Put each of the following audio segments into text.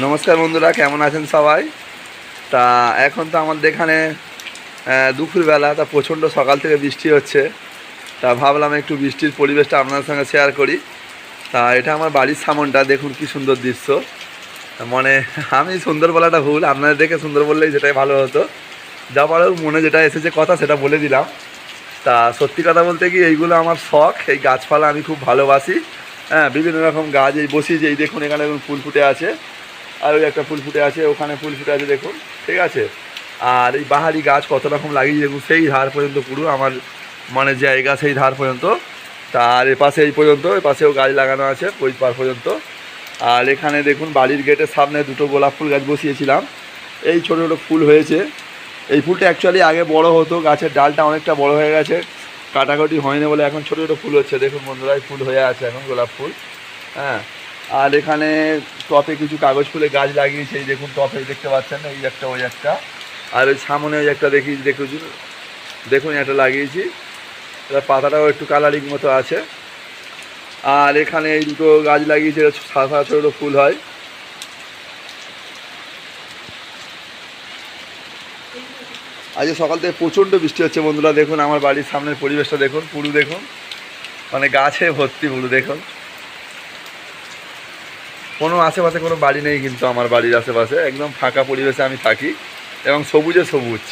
নমস্কার বন্ধুরা, কেমন আছেন সবাই? তা এখন তো আমাদের এখানে দুপুরবেলা, তা প্রচণ্ড সকাল থেকে বৃষ্টি হচ্ছে। তা ভাবলাম একটু বৃষ্টির পরিবেশটা আপনাদের সঙ্গে শেয়ার করি। তা এটা আমার বাড়ির সামনটা, দেখুন কি সুন্দর দৃশ্য। মানে আমি সুন্দর বলাটা ভুল, আপনাদের দেখে সুন্দর বললেই সেটাই ভালো হতো। যা পারো মনে যেটা এসেছে কথা, সেটা বলে দিলাম। তা সত্যি কথা বলতে কি, এইগুলো আমার শখ, এই গাছপালা আমি খুব ভালোবাসি। হ্যাঁ বিভিন্ন রকম গাছ, এই বসি যে এই দেখুন এখানে ফুল ফুটে আছে। আর ওই একটা ফুল ফুটে আছে, ওখানে ফুল ফুটে আছে, দেখুন, ঠিক আছে? আর এই বাহারি গাছ কত রকম লাগিয়ে দেখুন, সেই ধার পর্যন্ত পুরো আমার মানে জায়গা, সেই ধার পর্যন্ত। তার এপাশে এই পর্যন্ত এপাশেও গাছ লাগানো আছে, ওই পার পর্যন্ত। আর এখানে দেখুন বাড়ির গেটের সামনে দুটো গোলাপ ফুল গাছ বসিয়েছিলাম। এই ছোটো ছোটো ফুল হয়েছে। এই ফুলটা অ্যাকচুয়ালি আগে বড় হতো, গাছের ডালটা অনেকটা বড় হয়ে গেছে। কাটাকাটি হয়নি বলে এখন ছোটো ছোটো ফুল হচ্ছে। দেখুন বন্ধুরা ফুল হয়ে আছে এখন গোলাপ ফুল। হ্যাঁ আর এখানে টপে কিছু কাগজ ফুলের গাছ লাগিয়েছে, এই দেখুন টপে দেখতে পাচ্ছেন এই একটা, ওই একটা। আর ওই সামনে ওই একটা দেখি, দেখেছি। দেখুন, একটা লাগিয়েছি। এবার পাতাটাও একটু কালারিং মতো আছে। আর এখানে এই দুটো গাছ লাগিয়েছে সাদা ছোটো ফুল হয়। আজকে সকাল থেকে প্রচণ্ড বৃষ্টি হচ্ছে বন্ধুরা, দেখুন আমার বাড়ির সামনের পরিবেশটা দেখুন, পুরু দেখুন। মানে গাছে ভর্তি পুরু, দেখুন। কোনো আশেপাশে কোনো বাড়ি নেই কিন্তু আমার বাড়ির আশেপাশে। একদম ফাঁকা পরিবেশে আমি থাকি এবং সবুজে সবুজ।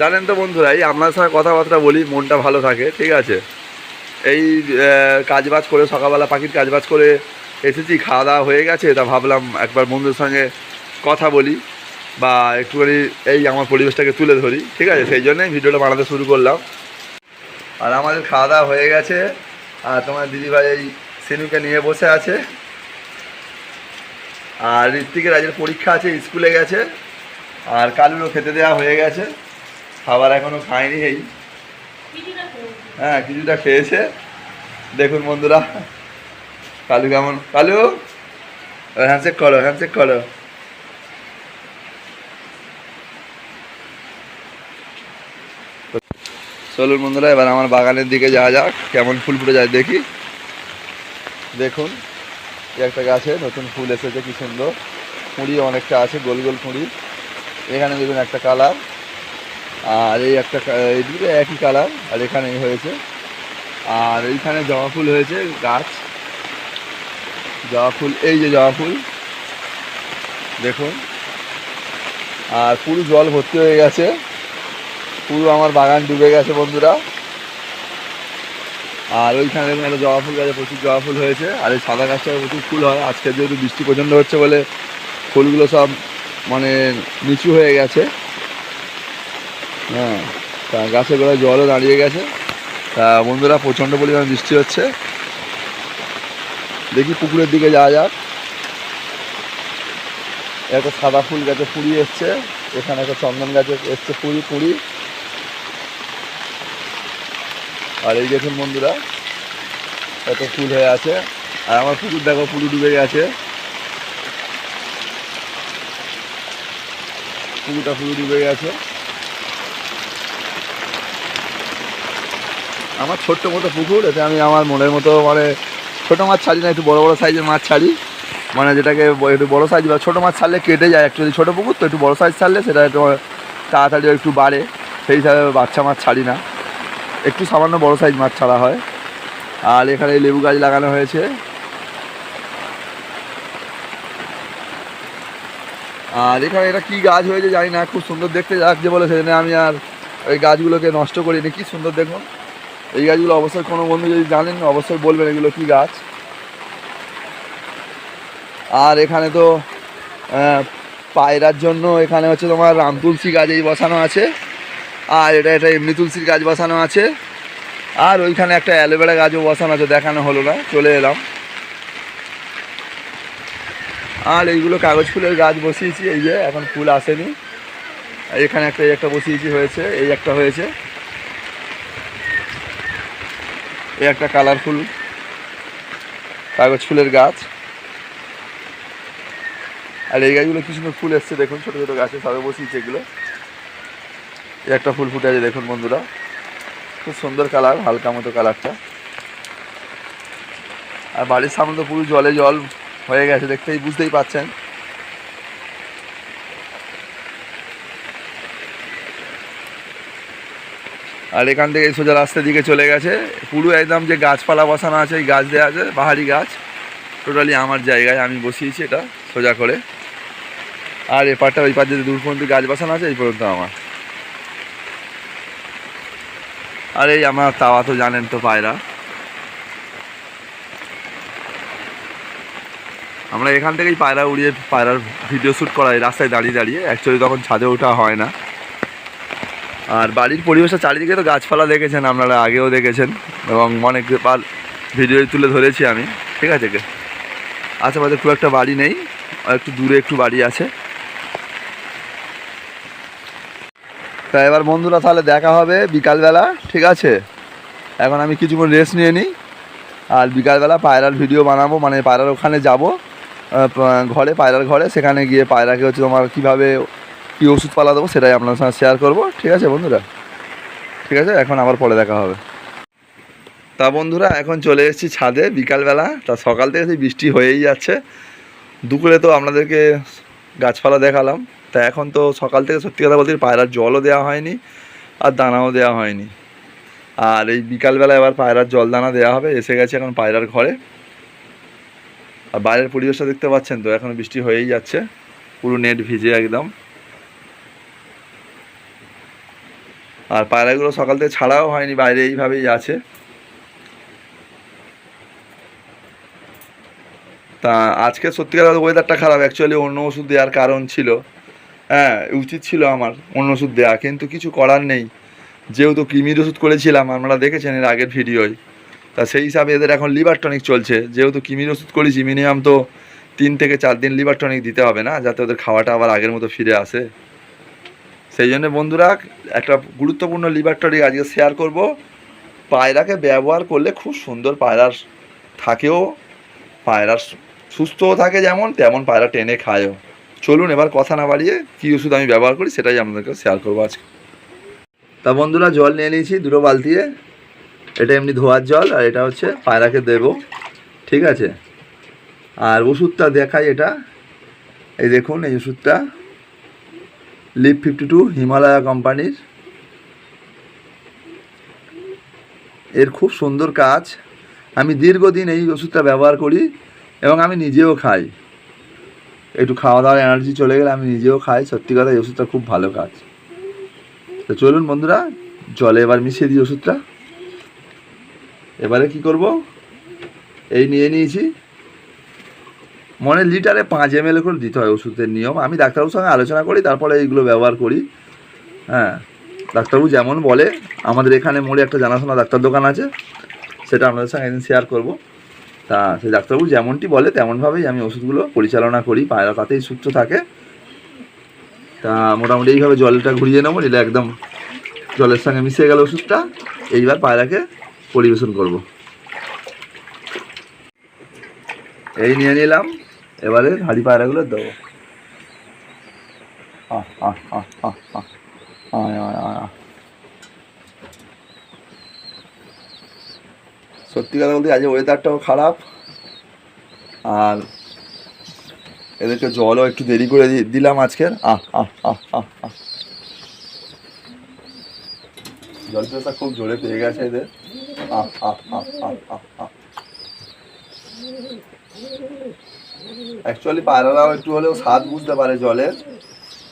জানেন তো বন্ধুরা, এই আপনার সঙ্গে কথাবার্তা বলি, মনটা ভালো থাকে, ঠিক আছে? এই কাজবাজ করে সকালবেলা পাখির কাজবাজ করে এসেছি, খাওয়া দাওয়া হয়ে গেছে, তা ভাবলাম একবার বন্ধুর সঙ্গে কথা বলি বা একটুখানি এই আমার পরিবেশটাকে তুলে ধরি, ঠিক আছে? সেই জন্যই ভিডিওটা বানাতে শুরু করলাম। আর আমাদের খাওয়া দাওয়া হয়ে গেছে, আর তোমার দিদিভাই এই সেনুকে নিয়ে বসে আছে। আর ঋত্বিকের আজকের পরীক্ষা আছে স্কুলে গেছে। আর কালুরও খেতে দেওয়া হয়ে গেছে। খাবার এখনও খায়নি এই। হ্যাঁ কিছুটা খেয়েছে। দেখুন বন্ধুরা কালু কেমন? কালু হ্যান্ডশেক করো হ্যান্ডশেক করো। চলুন বন্ধুরা এবার আমার বাগানের দিকে যাওয়া যাক। কেমন ফুল ফুটে যায় দেখি। দেখুন একটা গাছে নতুন ফুল এসেছে, কি সুন্দর। কুঁড়ি অনেকটা আছে, গোল গোল কুঁড়ি এখানে দেখুন একটা কালার, আর এই একটা এই দুটো একই কালার, আর এখানে হয়েছে। আর এইখানে জবা ফুল হয়েছে, গাছ। জবা ফুল, এই যে জবা ফুল, দেখুন। আর পুরো জল ভর্তি হয়ে গেছে। পুরো আমার বাগান ডুবে গেছে, বন্ধুরা। আর ওইখানে দেখুন একটা জবা ফুল গাছে প্রচুর জবা ফুল হয়েছে, আর এই সাদা গাছটায় প্রচুর ফুল হয়। আজকে যেহেতু বৃষ্টি প্রচণ্ড হচ্ছে বলে ফুলগুলো সব মানে নিচু হয়ে গেছে। হ্যাঁ তা গাছের গোড়ায় জলও দাঁড়িয়ে গেছে। তা বন্ধুরা, প্রচণ্ড পরিমাণে বৃষ্টি হচ্ছে। দেখি পুকুরের দিকে যাওয়া যাক। একটা সাদা ফুল গাছে ফুড়ি এসছে। এখানে একটা চন্দন গাছে এসছে ফুড়ি ফুড়ি আর এই দেখুন বন্ধুরা, এত ফুল হয়ে আছে। আর আমার পুকুর দেখো পুরো ডুবে গেছে। পুকুরটা পুরো ডুবে গেছে। আমার ছোট্ট মতো পুকুর, এতে আমি আমার মনের মতো মানে ছোটো মাছ ছাড়ি না, একটু বড় বড় সাইজের মাছ ছাড়ি। মানে যেটাকে একটু বড় সাইজ বা ছোটো মাছ ছাড়লে কেটে যায় অ্যাকচুয়ালি ছোটো পুকুর, তো একটু বড় সাইজ ছাড়লে সেটা একটু, তাড়াতাড়ি একটু বাড়ে। সেই হিসাবে বাচ্চা মাছ ছাড়ি না। একটু সামান্য বড় সাইজ মাছ ছাড়া হয়। আর এখানে লেবু গাছ লাগানো হয়েছে। আর এখানে এটা কি গাছ হয়েছে জানি না, খুব সুন্দর দেখতে লাগছে বলে সেজন্য আমি আর ওই গাছগুলোকে নষ্ট করিনি। কি সুন্দর দেখুন। এই গাছগুলো অবশ্যই কোনো বন্ধু যদি জানেন, অবশ্যই বলবেন এগুলো কি গাছ। আর এখানে তো পায়রার জন্য এখানে হচ্ছে তোমার রাম তুলসী গাছ এই বসানো আছে। আর এটা এটা এমনি তুলসীর গাছ বসানো আছে। আর ওইখানে একটা অ্যালোভেরা গাছও বসানো আছে, দেখানো হলো না, চলে এলাম। আর এইগুলো কাগজ ফুলের গাছ বসিয়েছি, এই যে এখন ফুল আসেনি। এখানে একটা, এই একটা বসিয়েছি হয়েছে, এই একটা হয়েছে। এই একটা কালারফুল কাগজ ফুলের গাছ। আর এই গাছগুলো কি সুন্দর ফুল এসছে, দেখুন, ছোটো ছোটো গাছে সবে বসিয়েছে এগুলো। একটা ফুল ফুটে আছে দেখুন বন্ধুরা। খুব সুন্দর কালার, হালকা মতো কালারটা। আর বাড়ির সামনে তো পুরো জলে জল হয়ে গেছে, দেখতেই বুঝতেই পাচ্ছেন। আর এখান থেকে সোজা রাস্তার দিকে চলে গেছে। পুরো একদম যে গাছপালা বসানো আছে, এই গাছ দেওয়া আছে পাহাড়ি গাছ। টোটালি আমার জায়গায়, আমি বসিয়েছি এটা সোজা করে। আর এপারটা ওই পার যদি দূর পর্যন্ত গাছ বসানো আছে, এই পর্যন্ত আমার। আর এই আমার তাওয়া তো জানেন তো পায়রা আমরা এখান থেকেই পায়রা উড়িয়ে পায়রার ভিডিও শ্যুট করাই, রাস্তায় দাঁড়িয়ে দাঁড়িয়ে। অ্যাকচুয়ালি তখন ছাদে ওঠা হয় না। আর বাড়ির পরিবেশটা চারিদিকে তো গাছপালা দেখেছেন আপনারা, আগেও দেখেছেন। এবং অনেকবার ভিডিও তুলে ধরেছি আমি। ঠিক আছে কে? আশেপাশে খুব একটা বাড়ি নেই একটু দূরে একটু বাড়ি আছে। তা এবার বন্ধুরা তাহলে দেখা হবে বিকালবেলা, ঠিক আছে? এখন আমি কিছুক্ষণ রেস্ট নিয়ে নিই, আর বিকালবেলা পায়রার ভিডিও বানাবো মানে পায়রার ওখানে যাব ঘরে, পায়রার ঘরে, সেখানে গিয়ে পায়রাকে হচ্ছে তোমার কীভাবে, কী ওষুধ পালা দেবো সেটাই আপনার সঙ্গে শেয়ার করব, ঠিক আছে বন্ধুরা? ঠিক আছে, এখন আবার পরে দেখা হবে। তা বন্ধুরা, এখন চলে এসেছি ছাদে বিকালবেলা, তা সকাল থেকে বৃষ্টি হয়েই যাচ্ছে। দুপুরে তো আপনাদেরকে গাছপালা দেখালাম। তা এখন তো সকাল থেকে সত্যি কথা বলতে পায়রার জলও দেওয়া হয়নি আর দানাও দেওয়া হয়নি। আর এই বিকালবেলা এবার পায়রার জল দানা দেওয়া হবে, এসে গেছে এখন পায়রার ঘরে। আর বাইরের পরিবেশটা দেখতে পাচ্ছেন তো, এখন বৃষ্টি হয়েই যাচ্ছে, পুরো নেট ভিজে একদম। আর পায়রাগুলো সকাল থেকে ছাড়াও হয়নি, বাইরে এইভাবেই আছে। তা আজকে সত্যিকার ওয়েদারটা খারাপ অ্যাকচুয়ালি অন্য ওষুধ দেওয়ার কারণ ছিল। হ্যাঁ উচিত ছিল আমার, অন্য ওষুধ দেওয়া কিন্তু কিছু করার নেই। যেহেতু কৃমির ওষুধ করেছিলাম, আপনারা দেখেছেন এর আগের ভিডিওয়। তা সেই হিসাবে এদের এখন লিভার টনিক চলছে। যেহেতু কৃমির ওষুধ করেছি, মিনিমাম তো তিন থেকে চার দিন লিভার টনিক দিতে হবে না, যাতে ওদের খাওয়াটা আবার আগের মতো ফিরে আসে। সেই জন্য বন্ধুরা, একটা গুরুত্বপূর্ণ লিভার টনিক আজকে শেয়ার করব। পায়রাকে ব্যবহার করলে খুব সুন্দর পায়রার থাকেও পায়রার সুস্থও থাকে যেমন, তেমন পায়রা টেনে খায়ও। চলুন এবার কথা না বাড়িয়ে কী ওষুধ আমি ব্যবহার করি সেটাই আপনাদেরকে শেয়ার করব আজকে। তা বন্ধুরা জল নিয়ে নিয়েছি দুটো বালতিয়ে। এটা এমনি ধোয়ার জল আর এটা হচ্ছে পায়রাকে দেব। ঠিক আছে? আর ওষুধটা দেখাই এটা। এই দেখুন, এই ওষুধটা। লিপ ফিফটি টু হিমালয়া কোম্পানির। এর খুব সুন্দর কাজ। আমি দীর্ঘদিন এই ওষুধটা ব্যবহার করি এবং আমি নিজেও খাই। একটু খাওয়া দাওয়ার এনার্জি চলে গেলে আমি নিজেও খাই। সত্যি কথা, এই ওষুধটা খুব ভালো কাজ। তো চলুন বন্ধুরা, জলে এবার মিশিয়ে দিই ওষুধটা। এবারে কি করব? এই নিয়ে নিয়েছি। মনে লিটারে পাঁচ এম এল করে দিতে হয় ওষুধের নিয়ম। আমি ডাক্তারবাবুর সঙ্গে আলোচনা করি, তারপরে এইগুলো ব্যবহার করি। হ্যাঁ ডাক্তারবাবু যেমন বলে, আমাদের এখানে মোড়ে একটা জানাশোনা ডাক্তার দোকান আছে, সেটা আপনাদের সঙ্গে একদিন শেয়ার করব। তা সেই ডাক্তারবাবু যেমনটি বলে তেমনভাবেই আমি ওষুধগুলো পরিচালনা করি পায়রা তাতেই সুস্থ থাকে। তা মোটামুটি এইভাবে জলটা ঘুরিয়ে নেব নিলে একদম জলের সঙ্গে মিশে গেল ওষুধটা। এইবার পায়রাকে পরিবেশন করব। এই নিয়ে নিলাম এবারে হাড়ি পায়রাগুলো দেবো। আহ, আহ, আহ, আহ, আহ। আয়, আয়, আয়, সত্যি কথা বলতে আজ ওয়েদারটাও খারাপ। আর এদেরকে জলও একটু দেরি করে দিলাম আজকের আহ আহ আহ আহ আহ। জল খুব জোরে পেয়ে গেছে এদের। আহ অ্যাকচুয়ালি পায়রারাও একটু হলেও স্বাদ বুঝতে পারে জলের।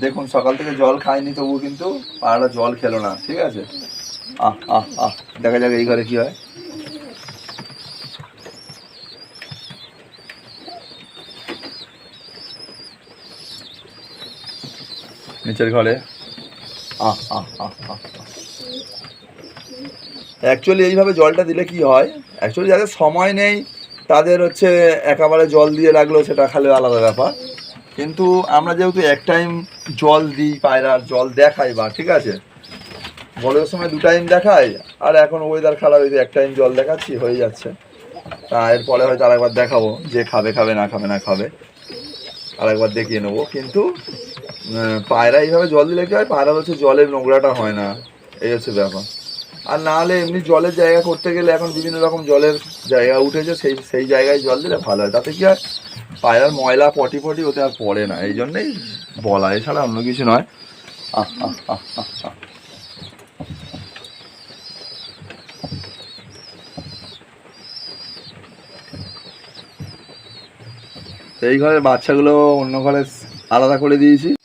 দেখুন, সকাল থেকে জল খায়নি তবু কিন্তু পায়রারা জল খেলো না, ঠিক আছে? আহ আহ আহ। দেখা যাক এই ঘরে কি হয়। নিচের ঘরে। আহ অ্যাকচুয়ালি এইভাবে জলটা দিলে কি হয়? অ্যাকচুয়ালি যাদের সময় নেই, তাদের হচ্ছে একেবারে জল দিয়ে রাখল সেটা খালি আলাদা ব্যাপার। কিন্তু আমরা যেহেতু এক টাইম জল দিই, পায়রার জল দেখাই বা, ঠিক আছে? বড়ের সময় দু টাইম দেখাই, আর এখন ওয়েদার খারাপ হয়েছে এক টাইম জল দেখাচ্ছি, হয়ে যাচ্ছে। তা এরপরে হয়তো আরেকবার দেখাবো, যে খাবে খাবে, না খাবে না খাবে। আরেকবার দেখিয়ে নেব। কিন্তু পায়রা এইভাবে জল দিলে কি হয়? পায়রা হচ্ছে জলের নোংরাটা হয় না। এই হচ্ছে ব্যাপার। আর না হলে এমনি জলের জায়গা করতে গেলে এখন বিভিন্ন রকম জলের জায়গা উঠেছে সেই সেই জায়গায় জল দিলে ভালো হয়। তাতে কি হয়? পায়রার ময়লা পটি পটি ওতে আর পড়ে না। এই জন্যেই বলা। এছাড়া অন্য কিছু নয়। আহ, আহ, আহ। এই ঘরের বাচ্চাগুলো অন্য ঘরে আলাদা করে দিয়েছি।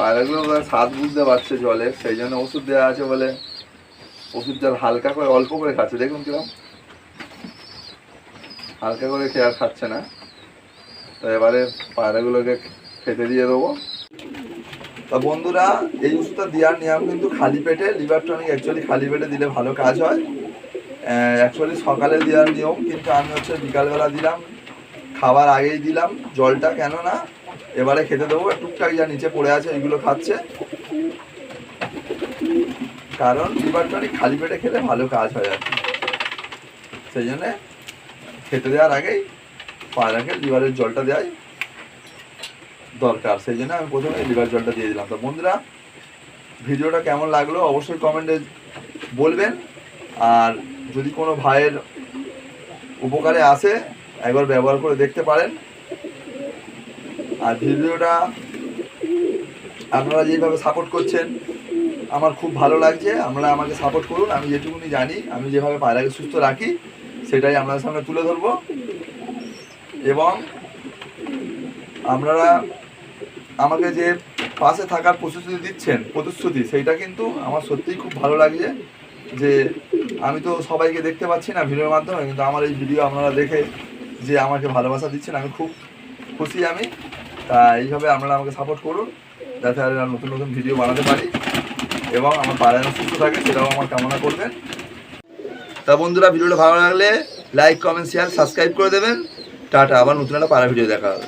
পায়রাগুলো স্বাদ বুঝতে পারছে জলে, সেই জন্য ওষুধ দেওয়া আছে বলে ওষুধ জল হালকা করে, অল্প করে খাচ্ছে। দেখুন কিরম। হালকা করে খেয়ে খাচ্ছে না। তো এবারে পায়রাগুলোকে খেতে দিয়ে দেবো। তা বন্ধুরা, এই ওষুধটা দেওয়ার নিয়ম কিন্তু খালি পেটে, লিভার টনিক অ্যাকচুয়ালি খালি পেটে দিলে ভালো কাজ হয়। অ্যাকচুয়ালি সকালে দেওয়ার নিয়ম, কিন্তু আমি হচ্ছে বিকালবেলা দিলাম। খাবার আগেই দিলাম। জলটা কেন না এবারে খেতে দেবো, টুকটাক যা নিচে পড়ে আছে ওইগুলো খাচ্ছে। কারণ লিভার খালি পেটে খেলে ভালো কাজ হয় আর সেই জন্যে খেতে দেওয়ার আগেই পায়রাকে লিভারের জলটা দেওয়াই দরকার। সেই জন্য আমি প্রথমে লিভার জলটা দিয়ে দিলাম। তো বন্ধুরা, ভিডিওটা কেমন লাগল অবশ্যই কমেন্টে বলবেন। আর যদি কোনো ভাইয়ের উপকারে আসে, একবার ব্যবহার করে দেখতে পারেন। আর ভিডিওটা আপনারা যেভাবে সাপোর্ট করছেন, আমার খুব ভালো লাগছে। আপনারা আমাকে সাপোর্ট করুন, আমি যেটুকুনি জানি, আমি যেভাবে পায়রাকে সুস্থ রাখি, সেটাই আপনাদের সামনে তুলে ধরবো। এবং আপনারা আমাকে যে পাশে থাকার প্রতিশ্রুতি দিচ্ছেন, প্রতিশ্রুতি, সেইটা কিন্তু আমার সত্যিই খুব ভালো লাগছে যে আমি তো সবাইকে দেখতে পাচ্ছি না ভিডিওর মাধ্যমে, কিন্তু আমার এই ভিডিও আপনারা দেখে যে আমাকে ভালোবাসা দিচ্ছেন, আমি খুব খুশি আমি। তা এইভাবে আপনারা আমাকে সাপোর্ট করুন, যাতে আর নতুন নতুন ভিডিও বানাতে পারি এবং আমার পাড়ায় সুস্থ থাকে সেটাও আমার কামনা করবেন। তা বন্ধুরা ভিডিওটা ভালো লাগলে লাইক কমেন্ট শেয়ার সাবস্ক্রাইব করে দেবেন। টাটা, আবার নতুন একটা পাড়া ভিডিও দেখা হবে।